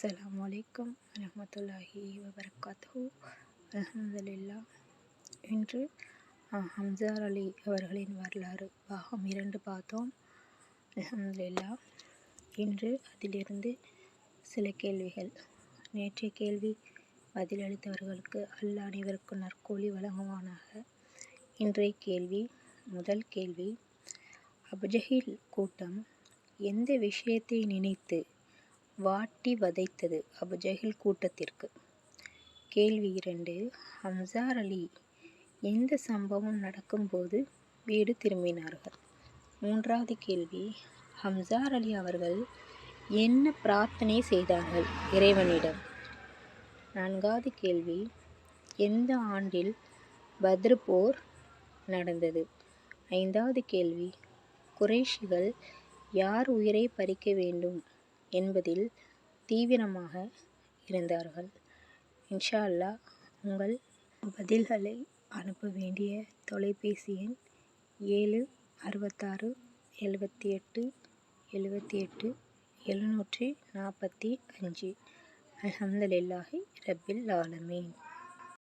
அஸ்லாம் வலைக்கம் வரமத்துல்லாஹி வபரகாத்து அலமதுல்லா இன்று ஹம்சார் அலி அவர்களின் வரலாறு பாகம் இரண்டு பார்த்தோம். அலமதுல்லா இன்று அதிலிருந்து சில கேள்விகள். நேற்றைய கேள்வி பதிலளித்தவர்களுக்கு அல்லாஹ் அனைவருக்கும் நற்கூலி வழங்குவானாக? இன்றைய கேள்வி முதல் கேள்வி. அபுஜஹில் கூட்டம் எந்த விஷயத்தை நினைத்து வாட்டி வதைத்தது அபுஜஹில் கூட்டத்திற்கு. கேள்வி இரண்டு. ஹம்சார் அலி எந்த சம்பவம் நடக்கும்போது வீடு திரும்பினார்கள்? மூன்றாவது கேள்வி. ஹம்சார் அலி அவர்கள் என்ன பிரார்த்தனை செய்தார்கள் இறைவனிடம்? நான்காவது கேள்வி. எந்த ஆண்டில் பத்ரு போர் நடந்தது? ஐந்தாவது கேள்வி. குறைஷிகள் யார் உயிரை பறிக்க வேண்டும்? என்பதில் தீவிரமாக இருந்தார்கள். இன்ஷா அல்லா உங்கள் பதில்களை அனுப்ப வேண்டிய தொலைபேசி எண் ஏழு அறுபத்தாறு எழுபத்தி எட்டு எழுபத்தி எட்டு எழுநூற்றி நாற்பத்தி அஞ்சு. அல்ஹம்துலில்லாஹி ரபில் ஆலமீன்.